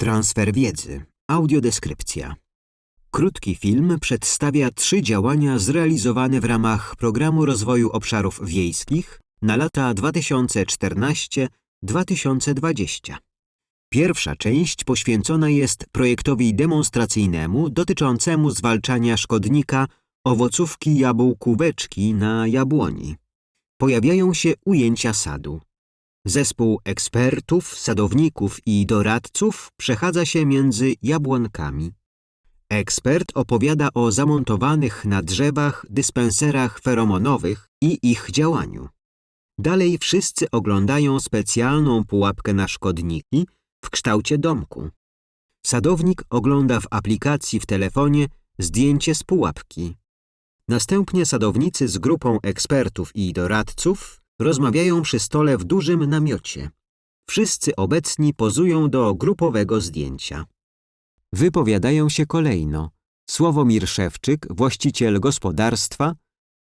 Transfer wiedzy. Audiodeskrypcja. Krótki film przedstawia trzy działania zrealizowane w ramach Programu Rozwoju Obszarów Wiejskich na lata 2014-2020. Pierwsza część poświęcona jest projektowi demonstracyjnemu dotyczącemu zwalczania szkodnika owocówki jabłkóweczki na jabłoni. Pojawiają się ujęcia sadu. Zespół ekspertów, sadowników i doradców przechadza się między jabłonkami. Ekspert opowiada o zamontowanych na drzewach dyspenserach feromonowych i ich działaniu. Dalej wszyscy oglądają specjalną pułapkę na szkodniki w kształcie domku. Sadownik ogląda w aplikacji w telefonie zdjęcie z pułapki. Następnie sadownicy z grupą ekspertów i doradców rozmawiają przy stole w dużym namiocie. Wszyscy obecni pozują do grupowego zdjęcia. Wypowiadają się kolejno Sławomir Szewczyk, właściciel gospodarstwa,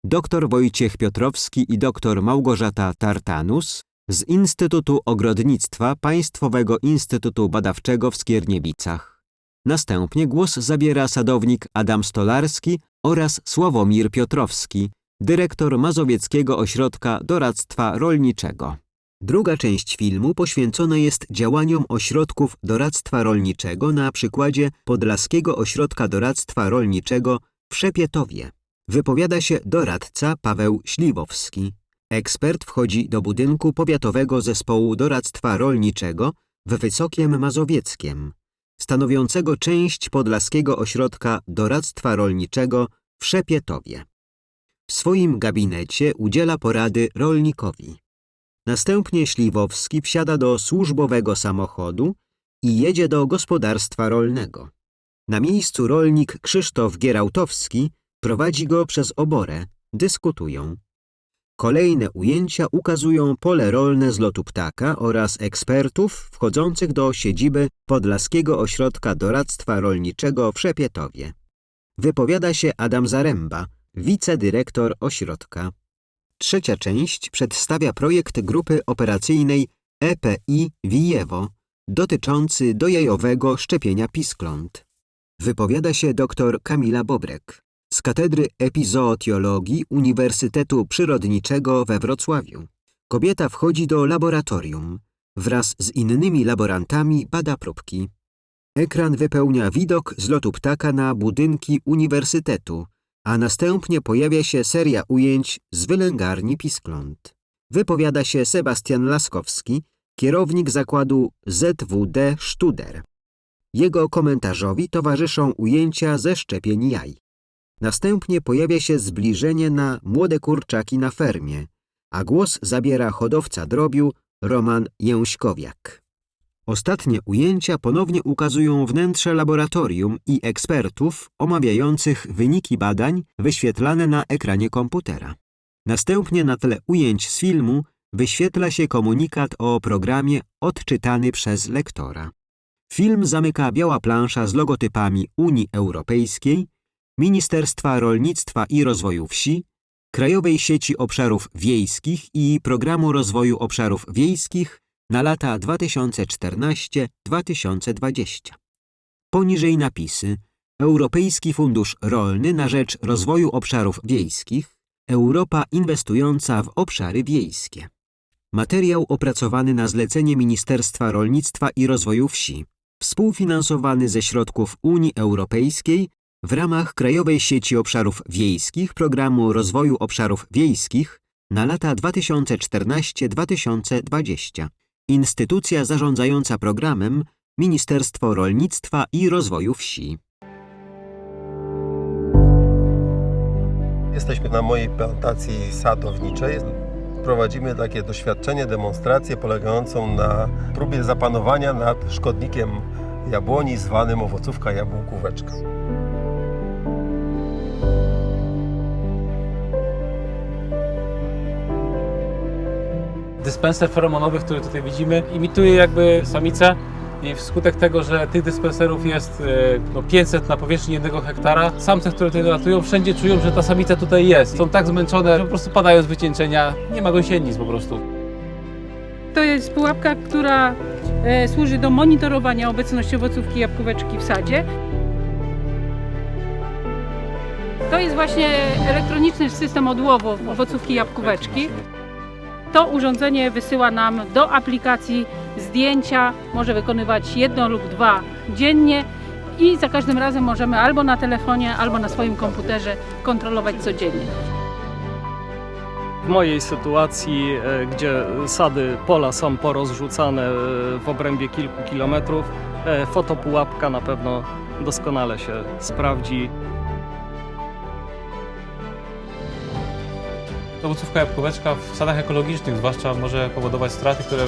dr Wojciech Piotrowski i dr Małgorzata Tartanus z Instytutu Ogrodnictwa Państwowego Instytutu Badawczego w Skierniewicach. Następnie głos zabiera sadownik Adam Stolarski oraz Sławomir Piotrowski, dyrektor Mazowieckiego Ośrodka Doradztwa Rolniczego. Druga część filmu poświęcona jest działaniom ośrodków doradztwa rolniczego na przykładzie Podlaskiego Ośrodka Doradztwa Rolniczego w Szepietowie. Wypowiada się doradca Paweł Śliwowski. Ekspert wchodzi do budynku Powiatowego Zespołu Doradztwa Rolniczego w Wysokiem Mazowieckiem, stanowiącego część Podlaskiego Ośrodka Doradztwa Rolniczego w Szepietowie. W swoim gabinecie udziela porady rolnikowi. Następnie Śliwowski wsiada do służbowego samochodu i jedzie do gospodarstwa rolnego. Na miejscu rolnik Krzysztof Gierałtowski prowadzi go przez oborę, dyskutują. Kolejne ujęcia ukazują pole rolne z lotu ptaka oraz ekspertów wchodzących do siedziby Podlaskiego Ośrodka Doradztwa Rolniczego w Szepietowie. Wypowiada się Adam Zaręba, wicedyrektor ośrodka. Trzecia część przedstawia projekt grupy operacyjnej EPI Wijewo dotyczący dojajowego szczepienia piskląt. Wypowiada się dr Kamila Bobrek z Katedry Epizootiologii Uniwersytetu Przyrodniczego we Wrocławiu. Kobieta wchodzi do laboratorium. Wraz z innymi laborantami bada próbki. Ekran wypełnia widok z lotu ptaka na budynki uniwersytetu, a następnie pojawia się seria ujęć z wylęgarni piskląt. Wypowiada się Sebastian Laskowski, kierownik zakładu ZWD Studer. Jego komentarzowi towarzyszą ujęcia ze szczepień jaj. Następnie pojawia się zbliżenie na młode kurczaki na fermie, a głos zabiera hodowca drobiu Roman Jęśkowiak. Ostatnie ujęcia ponownie ukazują wnętrze laboratorium i ekspertów omawiających wyniki badań wyświetlane na ekranie komputera. Następnie na tle ujęć z filmu wyświetla się komunikat o programie odczytany przez lektora. Film zamyka biała plansza z logotypami Unii Europejskiej, Ministerstwa Rolnictwa i Rozwoju Wsi, Krajowej Sieci Obszarów Wiejskich i Programu Rozwoju Obszarów Wiejskich na lata 2014-2020. Poniżej napisy Europejski Fundusz Rolny na rzecz rozwoju obszarów wiejskich, Europa inwestująca w obszary wiejskie. Materiał opracowany na zlecenie Ministerstwa Rolnictwa i Rozwoju Wsi, współfinansowany ze środków Unii Europejskiej w ramach Krajowej Sieci Obszarów Wiejskich Programu Rozwoju Obszarów Wiejskich na lata 2014-2020. Instytucja zarządzająca programem Ministerstwo Rolnictwa i Rozwoju Wsi. Jesteśmy na mojej plantacji sadowniczej. Prowadzimy takie doświadczenie, demonstrację polegającą na próbie zapanowania nad szkodnikiem jabłoni zwanym owocówka jabłkóweczka. Dyspenser feromonowy, który tutaj widzimy, imituje jakby samicę i wskutek tego, że tych dyspenserów jest e, no, 500 na powierzchni jednego hektara, samce, które tutaj latują, wszędzie czują, że ta samica tutaj jest. Są tak zmęczone, że po prostu padają z wycieńczenia, nie ma gąsienic po prostu. to jest pułapka, która e, służy do monitorowania obecności owocówki jabłkóweczki w sadzie. To jest właśnie elektroniczny system odłowu owocówki jabłkóweczki. To urządzenie wysyła nam do aplikacji zdjęcia, może wykonywać jedno lub dwa dziennie i za każdym razem możemy albo na telefonie, albo na swoim komputerze kontrolować codziennie. W mojej sytuacji, e, gdzie sady, pola są porozrzucane e, w obrębie kilku kilometrów, e, fotopułapka na pewno doskonale się sprawdzi. Owocówka jabłkóweczka w sadach ekologicznych zwłaszcza może powodować straty, które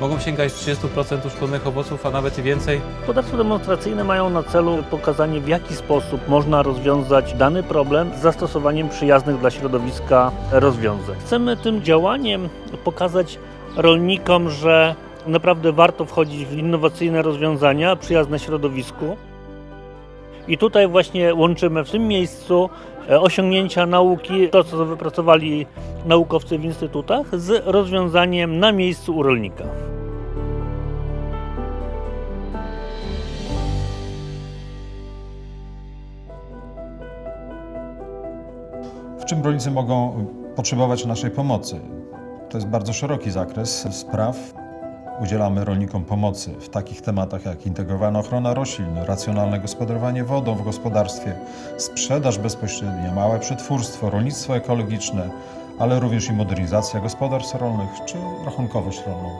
mogą sięgać 30% uszkodzonych owoców, a nawet i więcej. Gospodarstwa demonstracyjne mają na celu pokazanie, w jaki sposób można rozwiązać dany problem z zastosowaniem przyjaznych dla środowiska rozwiązań. Chcemy tym działaniem pokazać rolnikom, że naprawdę warto wchodzić w innowacyjne rozwiązania przyjazne środowisku. I tutaj właśnie łączymy w tym miejscu e, osiągnięcia nauki, to co wypracowali naukowcy w instytutach, z rozwiązaniem na miejscu u rolnika. w czym rolnicy mogą potrzebować naszej pomocy. To jest bardzo szeroki zakres spraw. Udzielamy rolnikom pomocy w takich tematach jak integrowana ochrona roślin, racjonalne gospodarowanie wodą w gospodarstwie, sprzedaż bezpośrednia, małe przetwórstwo, rolnictwo ekologiczne, ale również i modernizacja gospodarstw rolnych czy rachunkowość rolną.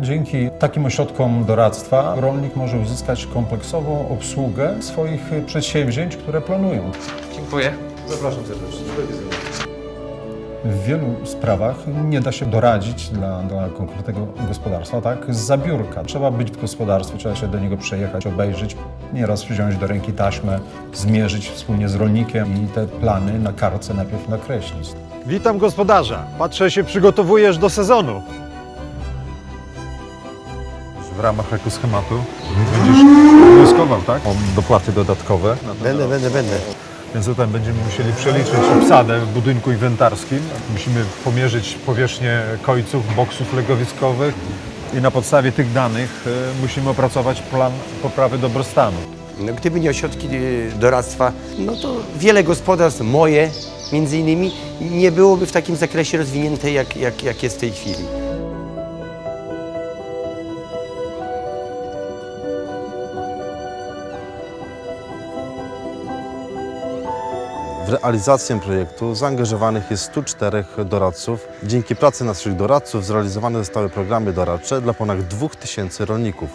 Dzięki takim ośrodkom doradztwa rolnik może uzyskać kompleksową obsługę swoich przedsięwzięć, które planują. Dziękuję. Zapraszam serdecznie. W wielu sprawach nie da się doradzić dla, dla konkretnego gospodarstwa, tak, z zabiórka. Trzeba być w gospodarstwie, trzeba się do niego przejechać, obejrzeć, nieraz wziąć do ręki taśmę, zmierzyć wspólnie z rolnikiem i te plany na kartce najpierw nakreślić. Witam gospodarza. Patrzę, się przygotowujesz do sezonu. W ramach ekoschematu będziesz wnioskował, tak? O dopłaty dodatkowe. Będę, będę, będę. Więc tutaj będziemy musieli przeliczyć obsadę w budynku inwentarskim. Musimy pomierzyć powierzchnię kojców, boksów legowiskowych i na podstawie tych danych e, musimy opracować plan poprawy dobrostanu. No, gdyby nie ośrodki y, doradztwa, no to wiele gospodarstw, moje między innymi, nie byłoby w takim zakresie rozwinięte, jak, jak, jak jest w tej chwili. W realizację projektu zaangażowanych jest 104 doradców. Dzięki pracy naszych doradców zrealizowane zostały programy doradcze dla ponad 2000 rolników.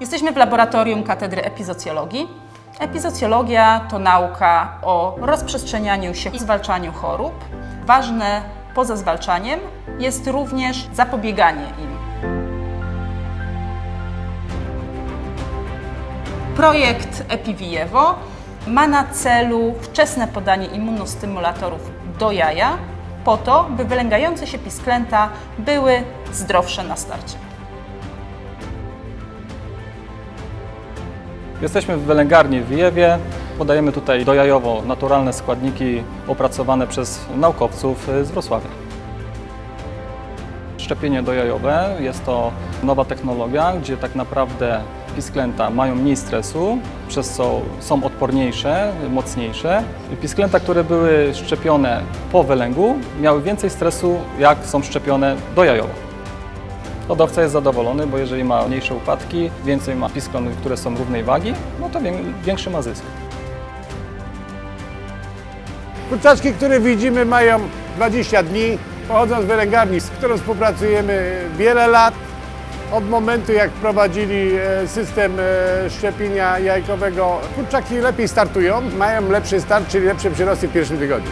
Jesteśmy w laboratorium Katedry Epizocjologii. Epizocjologia to nauka o rozprzestrzenianiu się i zwalczaniu chorób. Ważne poza zwalczaniem jest również zapobieganie im. Projekt EpiVievo ma na celu wczesne podanie immunostymulatorów do jaja, po to, by wylęgające się pisklęta były zdrowsze na starcie. Jesteśmy w wylęgarni w. Podajemy tutaj dojajowo naturalne składniki opracowane przez naukowców z Wrocławia. Szczepienie dojajowe jest to nowa technologia, gdzie tak naprawdę pisklęta mają mniej stresu, przez co są odporniejsze, mocniejsze. Pisklęta, które były szczepione po wylęgu, miały więcej stresu, jak są szczepione dojajowo. Hodowca jest zadowolony, bo jeżeli ma mniejsze upadki, więcej ma piskląt, które są równej wagi, no to wię- większy ma zysk. Kurczaczki, które widzimy, mają 20 dni. Pochodzą z wylęgarni, z którą współpracujemy wiele lat. Od momentu, jak wprowadzili e, system e, szczepienia jajkowego, kurczaki lepiej startują, mają lepszy start, czyli lepsze przyrosty w pierwszym tygodniu.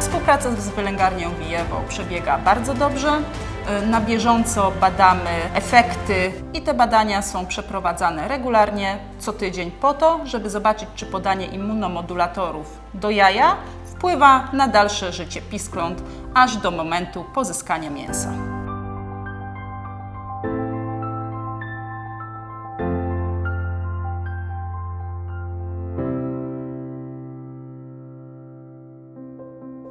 Współpraca z wylęgarnią Wijewo przebiega bardzo dobrze. Y, Na bieżąco badamy efekty i te badania są przeprowadzane regularnie, co tydzień po to, żeby zobaczyć, czy podanie immunomodulatorów do jaja wpływa na dalsze życie piskląt aż do momentu pozyskania mięsa.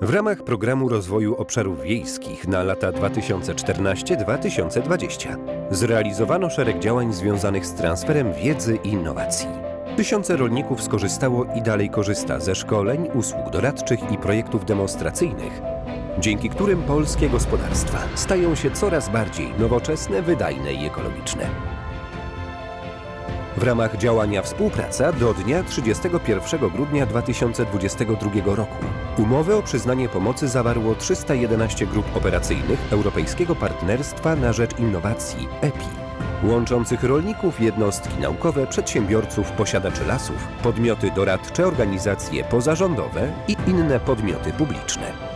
W ramach Programu Rozwoju Obszarów Wiejskich na lata 2014-2020 zrealizowano szereg działań związanych z transferem wiedzy i innowacji. Tysiące rolników skorzystało i dalej korzysta ze szkoleń, usług doradczych i projektów demonstracyjnych, dzięki którym polskie gospodarstwa stają się coraz bardziej nowoczesne, wydajne i ekologiczne. W ramach działania Współpraca do dnia 31 grudnia 2022 roku umowę o przyznanie pomocy zawarło 311 grup operacyjnych Europejskiego Partnerstwa na Rzecz Innowacji EPI, łączących rolników, jednostki naukowe, przedsiębiorców, posiadaczy lasów, podmioty doradcze, organizacje pozarządowe i inne podmioty publiczne.